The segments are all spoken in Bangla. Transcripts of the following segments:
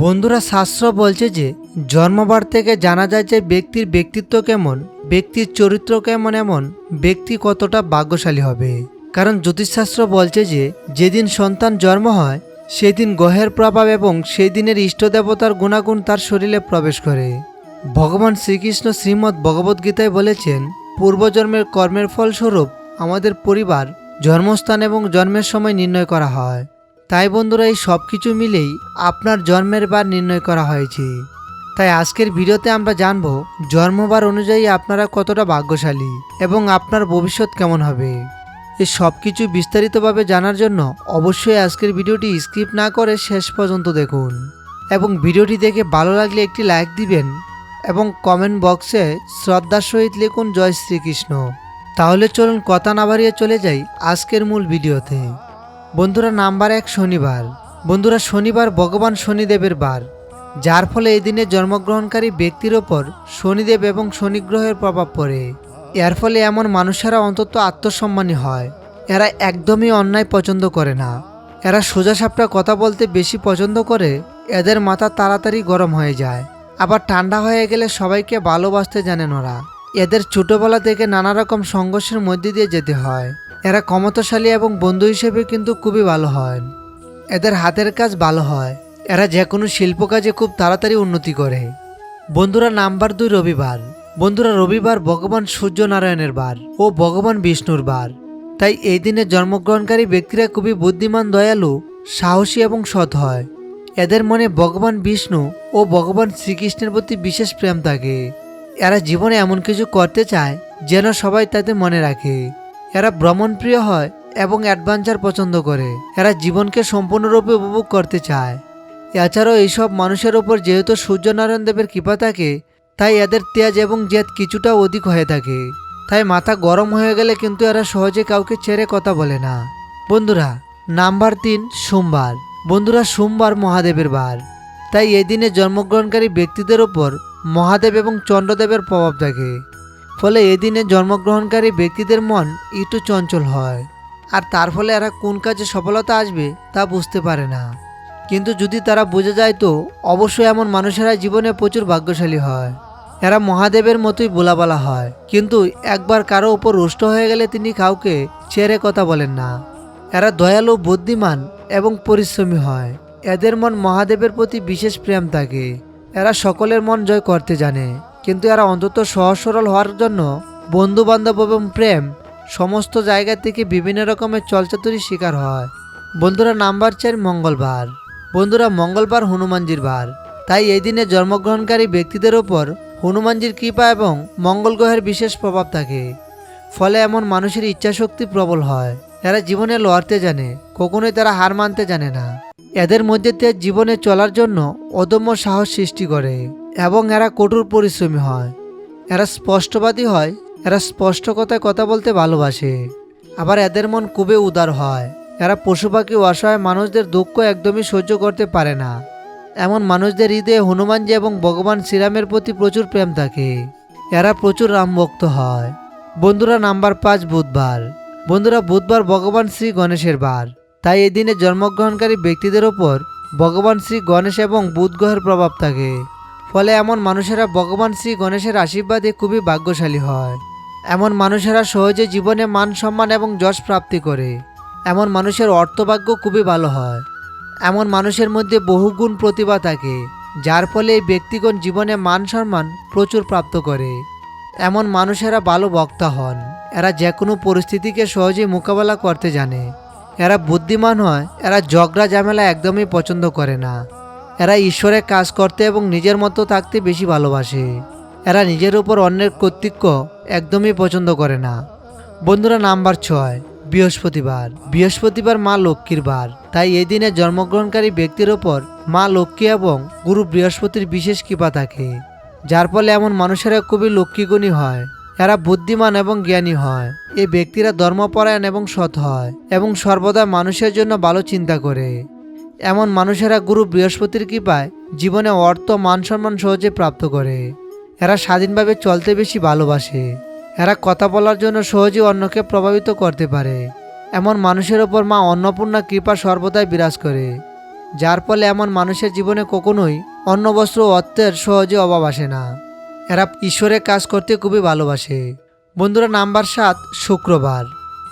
বন্ধুরা শাস্ত্র বলছে যে, জন্মবার থেকে জানা যায় যে ব্যক্তির ব্যক্তিত্ব কেমন, ব্যক্তির চরিত্র কেমন এমন, ব্যক্তি কতটা ভাগ্যশালী হবে। কারণ জ্যোতিষশাস্ত্র বলছে যে, যেদিন সন্তান জন্ম হয়, সেদিন গ্রহের প্রভাব এবং সেই দিনের ইষ্ট দেবতার গুণাগুণ তার শরীরে প্রবেশ করে। ভগবান শ্রীকৃষ্ণ শ্রীমদ্ ভগবদ্গীতায় বলেছেন, পূর্বজন্মের কর্মের ফলস্বরূপ আমাদের পরিবার, জন্মস্থান এবং জন্মের সময় নির্ণয় করা হয়। তাই বন্ধুরা এই সব কিছু মিলেই আপনার জন্মের বার নির্ণয় করা হয়েছে। তাই আজকের ভিডিওতে আমরা জানব জন্মবার অনুযায়ী আপনারা কতটা ভাগ্যশালী এবং আপনার ভবিষ্যৎ কেমন হবে। এই সব কিছু বিস্তারিতভাবে জানার জন্য অবশ্যই আজকের ভিডিওটি স্কিপ না করে শেষ পর্যন্ত দেখুন এবং ভিডিওটি দেখে ভালো লাগলে একটি লাইক দিবেন এবং কমেন্ট বক্সে শ্রদ্ধার সহিত লিখুন, জয় শ্রীকৃষ্ণ তাহলে চলুন কথা না বাড়িয়ে চলে যাই আজকের মূল ভিডিওতে। বন্ধুরা নাম্বার এক শনিবার। বন্ধুরা শনিবার ভগবান শনিদেবের বার। যার ফলে এই দিনে জন্মগ্রহণকারী ব্যক্তির ওপর শনিদেব এবং শনিগ্রহের প্রভাব পড়ে। এর ফলে এমন মানুষেরা অন্তত আত্মসম্মানী হয়। এরা একদমই অন্যায় পছন্দ করে না। এরা সোজাসাপটা কথা বলতে বেশি পছন্দ করে, এদের মাথা তাড়াতাড়ি গরম হয়ে যায়। আবার ঠান্ডা হয়ে গেলে সবাইকে ভালোবাসতে জানেন ওরা। এদের ছোটোবেলা থেকে নানা রকম সংঘর্ষের মধ্যে দিয়ে যেতে হয়। এরা ক্ষমতাশালী এবং বন্ধু হিসেবে কিন্তু খুবই ভালো হয়। এদের হাতের কাজ ভালো হয়। এরা যে কোনো শিল্প কাজে খুব তাড়াতাড়ি উন্নতি করে। বন্ধুরা নাম্বার দুই রবিবার। বন্ধুরা রবিবার ভগবান সূর্যনারায়ণের বার ও ভগবান বিষ্ণুর বার। তাই এই দিনে জন্মগ্রহণকারী ব্যক্তিরা খুবই বুদ্ধিমান, দয়ালু, সাহসী এবং সৎ হয়। এদের মনে ভগবান বিষ্ণু ও ভগবান শ্রীকৃষ্ণের প্রতি বিশেষ প্রেম থাকে। এরা জীবনে এমন কিছু করতে চায় যেন সবাই তাতে মনে রাখে। এরা ভ্রমণপ্রিয় হয় এবং অ্যাডভেঞ্চার পছন্দ করে। এরা জীবনকে সম্পূর্ণরূপে উপভোগ করতে চায়। এছাড়াও এইসব মানুষের ওপর যেহেতু সূর্যনারায়ণ দেবের কৃপা থাকে, তাই এদের তেজ এবং জেদ কিছুটা অধিক হয়ে থাকে। তাই মাথা গরম হয়ে গেলে কিন্তু এরা সহজে কাউকে ছেড়ে কথা বলে না। বন্ধুরা, নাম্বার তিন, সোমবার। বন্ধুরা, সোমবার মহাদেবের বার। তাই এই দিনে জন্মগ্রহণকারী ব্যক্তিদের ওপর মহাদেব এবং চন্দ্রদেবের প্রভাব থাকে। ফলে এদিনে জন্মগ্রহণকারী ব্যক্তিদের মন একটু চঞ্চল হয়। আর তার ফলে এরা কোন কাজে সফলতা আসবে তা বুঝতে পারে না। কিন্তু যদি তারা বুঝে যায় তো, অবশ্যই এমন মানুষেরা জীবনে প্রচুর ভাগ্যশালী হয়। এরা মহাদেবের মতোই বোলাবালা হয়। কিন্তু একবার কারও ওপর রুষ্ট হয়ে গেলে তিনি কাউকে ছেড়ে কথা বলেন না। এরা দয়ালু, বুদ্ধিমান এবং পরিশ্রমী হয়। এদের মন মহাদেবের প্রতি বিশেষ প্রেম থাকে। এরা সকলের মন জয় করতে জানে। কিন্তু এরা অন্তত সহজ সরল হওয়ার জন্য বন্ধু বান্ধব এবং প্রেম সমস্ত জায়গা থেকে বিভিন্ন রকমের চলচাতুরির শিকার হয়। বন্ধুরা নাম্বার চার মঙ্গলবার। বন্ধুরা মঙ্গলবার হনুমানজির বার। তাই এই দিনে জন্মগ্রহণকারী ব্যক্তিদের ওপর হনুমানজির কৃপা এবং মঙ্গল গ্রহের বিশেষ প্রভাব থাকে। ফলে এমন মানুষের ইচ্ছাশক্তি প্রবল হয়। এরা জীবনে লড়তে জানে, কখনোই তারা হার মানতে জানে না। এদের মধ্যে তে জীবনে চলার জন্য অদম্য সাহস সৃষ্টি করে। এবং এরা কঠোর পরিশ্রমী হয়। এরা স্পষ্টবাদী হয়, এরা স্পষ্ট কথায় কথা বলতে ভালোবাসে। আবার এদের মন খুবই উদার হয়। এরা পশু পাখি অসহায় মানুষদের দুঃখ একদমই সহ্য করতে পারে না। এমন মানুষদের হৃদয়ে হনুমানজি এবং ভগবান শ্রীরামের প্রতি প্রচুর প্রেম থাকে। এরা প্রচুর রামভক্ত হয়। বন্ধুরা, নাম্বার পাঁচ, বুধবার। বন্ধুরা, বুধবার ভগবান শ্রী গণেশের বার। তাই এই দিনে জন্মগ্রহণকারী ব্যক্তিদের ওপর ভগবান শ্রী গণেশ এবং বুধ গ্রহের প্রভাব থাকে। ফলে এমন মানুষেরা ভগবান শ্রী গণেশের আশীর্বাদে খুবই ভাগ্যশালী হয়। এমন মানুষেরা সহজে জীবনে মান সম্মান এবং যশ প্রাপ্তি করে। এমন মানুষের অর্থভাগ্য খুবই ভালো হয়। এমন মানুষের মধ্যে বহুগুণ প্রতিভা থাকে, যার ফলে এই ব্যক্তিগণ জীবনে মান সম্মান প্রচুর প্রাপ্ত করে। এমন মানুষেরা ভালো বক্তা হন। এরা যে কোনো পরিস্থিতিকে সহজেই মোকাবেলা করতে জানে। এরা বুদ্ধিমান হয়, এরা ঝগড়া ঝামেলা একদমই পছন্দ করে না। এরা ঈশ্বরের কাজ করতে এবং নিজের মতো থাকতে বেশি ভালোবাসে। এরা নিজের উপর অন্যের কর্তৃত্ব একদমই পছন্দ করে না। বন্ধুরা, নাম্বার ছয়, বৃহস্পতিবার। বৃহস্পতিবার মা লক্ষ্মীর বার। তাই এই দিনে জন্মগ্রহণকারী ব্যক্তির ওপর মা লক্ষ্মী এবং গুরু বৃহস্পতির বিশেষ কৃপা থাকে। যার ফলে এমন মানুষেরা খুবই লক্ষ্মীগুণী হয়। এরা বুদ্ধিমান এবং জ্ঞানী হয়। এই ব্যক্তিরা ধর্মপরায়ণ এবং সৎ হয় এবং সর্বদা মানুষের জন্য ভালো চিন্তা করে। এমন মানুষেরা গুরু বৃহস্পতির কৃপায় জীবনে অর্থ, মান সম্মান সহজে প্রাপ্ত করে। এরা স্বাধীনভাবে চলতে বেশি ভালোবাসে। এরা কথা বলার জন্য সহজে অন্যকে প্রভাবিত করতে পারে। এমন মানুষের ওপর মা অন্নপূর্ণা কৃপা সর্বদাই বিরাজ করে। যার ফলে এমন মানুষের জীবনে কখনোই অন্ন, বস্ত্র অর্থের সহজে অভাব আসে না। এরা ঈশ্বরের কাজ করতে খুবই ভালোবাসে। বন্ধুরা, নাম্বার সাত, শুক্রবার।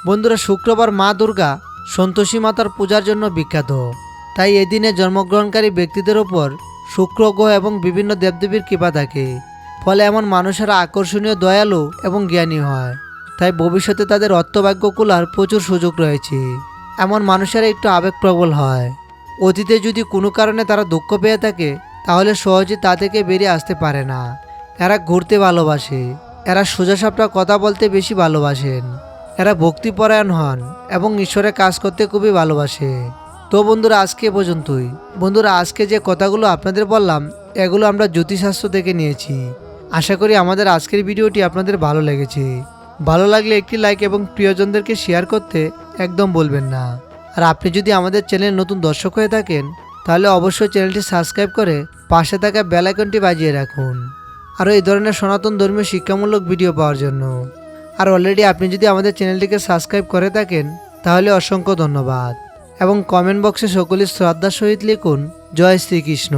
বন্ধুরা, শুক্রবার মা দুর্গা সন্তোষী মাতার পূজার জন্য বিখ্যাত। তাই এদিনে জন্মগ্রহণকারী ব্যক্তিদের ওপর শুক্র, গ্রহ এবং বিভিন্ন দেবদেবীর কৃপা থাকে। ফলে এমন মানুষেরা আকর্ষণীয়, দয়ালু এবং জ্ঞানী হয়। তাই ভবিষ্যতে তাদের অর্থভাগ্য কুলার প্রচুর সুযোগ রয়েছে। এমন মানুষেরা একটু আবেগপ্রবল হয়। অতীতে যদি কোনো কারণে তারা দুঃখ পেয়ে থাকে, তাহলে সহজে তা থেকে বেরিয়ে আসতে পারে না। এরা ঘুরতে ভালোবাসে। এরা সোজাসাপটা কথা বলতে বেশি ভালোবাসেন। এরা ভক্তিপরায়ণ হন এবং ঈশ্বরের কাজ করতে খুবই ভালোবাসে। তো বন্ধুরা, আজকে পর্যন্তই। বন্ধুরা, আজকে যে কথাগুলো আপনাদের বললাম, এগুলো আমরা জ্যোতিষশাস্ত্র থেকে নিয়েছি। আশা করি আমাদের আজকের ভিডিওটি আপনাদের ভালো লেগেছে। ভালো লাগলে একটি লাইক এবং প্রিয়জনদেরকে শেয়ার করতে একদম বলবেন না। আর আপনি যদি আমাদের চ্যানেল নতুন দর্শক হয়ে থাকেন, তাহলে অবশ্যই চ্যানেলটি সাবস্ক্রাইব করে পাশে থাকা বেল আইকনটি বাজিয়ে রাখুন। আরও এই ধরনের সনাতন ধর্মীয় শিক্ষামূলক ভিডিও পাওয়ার জন্য। আর অলরেডি আপনি যদি আমাদের চ্যানেলটিকে সাবস্ক্রাইব করে থাকেন, তাহলে অসংখ্য ধন্যবাদ। এবং কমেন্ট বক্সে সকলে শ্রদ্ধা সহিত লিখুন জয় শ্রীকৃষ্ণ।